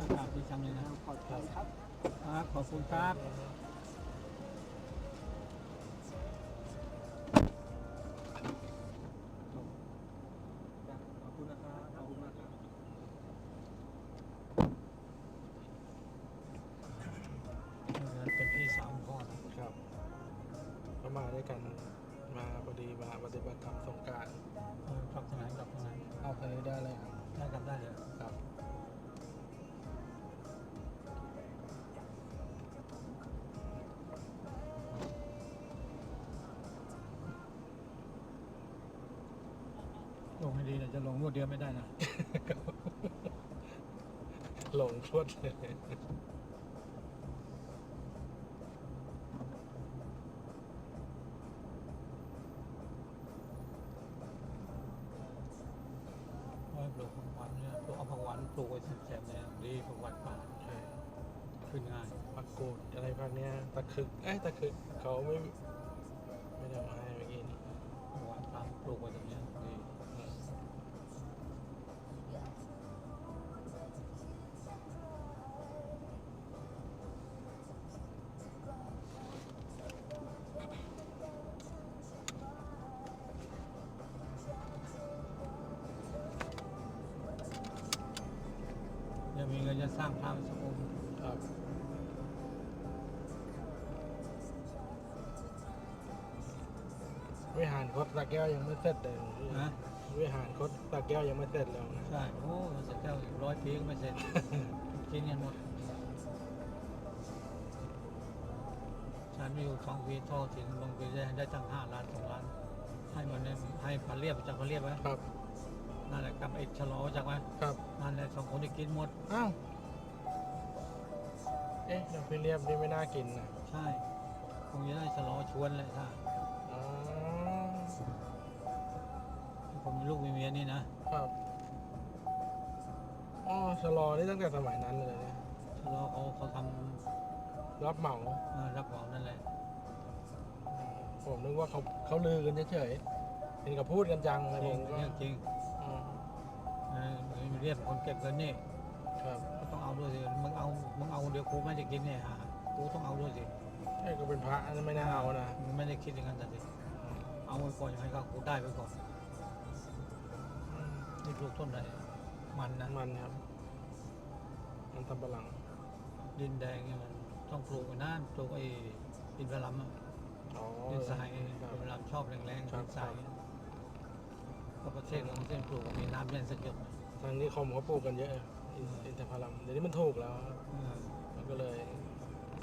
อากาศดีจังเลยนะครับขอบคุณครับ ขอบคุณครับ มาด้วยกัน มาพอดีมาปฏิบัติธรรมสงกรารเออกลับทางไหนกลับทางไหนเอาไปได้เลยครับได้กลับได้เลยครับลงให้ดีนะจะลงรวดเดียวไม่ได้นะหลงพรวดเลยานปลูกไว้แซมๆเนี่ยดีผักหวานป่าใช่ขึ้นง่ายปักกูดอะไรพวกเนี้ยตะคึกเอ้ยตะคึกเขาไม่ไม่ได้มาให้เมื่อกี้นี้ผักหวานป่าปลูกไว้ตรงเนี้ย จะสร้างพระสังคมครับวิหารคดตะแก้วยังไม่เสร็จเลยนะวิหารคดตะแก้วยังไม่เสร็จแล้วนะใช่โอ้สกแก้วอีกร้อยปีก็ไม่เสร็จกินกันหมดฉันมีอยู่สองปีท่อถึงบางปีได้ได้ตั้งห้าล้านสองล้าน ให้มันเนี่ยให้พันเรียบจากพันเรียบไหมครับนั่นแหละกับไอ้ชะลอจากไหมครับนั่นแหละสองคนที่กินหมดอ้าว เอ๊ะดอกพิเรียบนี่ไม่น่ากินนะใช่ คงจะได้ชะลอชวนเลยถ้าอ๋อผมมีลูกมีเมียนี่นะ ครับอ๋อชะลอนี่ตั้งแต่สมัยนั้นเลยเนี่ยชะลอเขาเขาทรับเหมาำเอ่อรับเหมานั่นแหละ ผมนึกว่าเขาเขาลือกันเฉยๆเห็นเขาพูดกันจังเลยจผริงมก็เรื่องจริงอ๋อ เออมีเรียบคนเก็บเงินนี่ ดียวกูไม่ได้กินเนี่ยฮะกูต้องเอาด้วยสิไอ้ก็เป็นพระนะไม่น่าเอานะมึงไม่ได้คิดอย่างนั้นแต่สิเอาไว้ก่อนยังไงก็กูได้ไปก่อนอืมนี่ปลูกต้นอะไรมันนะมันครับ มันตำปะหลัง ดินแดงเนี่ยมันต้องปลูกไว้นานปลูกไอ้ดินพลัมอะอ๋อดินทรายครับ ดินพลัมชอบแรงๆครัดิบนทรายก็ประเทศของเส้นปลูกมีน้ำเย็นสักหยดทางนี้คมเขาปลูกกันเยอะอินอินทผลัมเดี๋ยวนี้มันถูกแล้วครับออมันก็เลย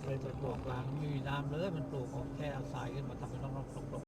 ไม่ไปปปลูลูกกกลางไม่มีน้ำเลยมันปลูกออกแค่เอาทรายขึ้นมาทำเป็นร่องๆปลก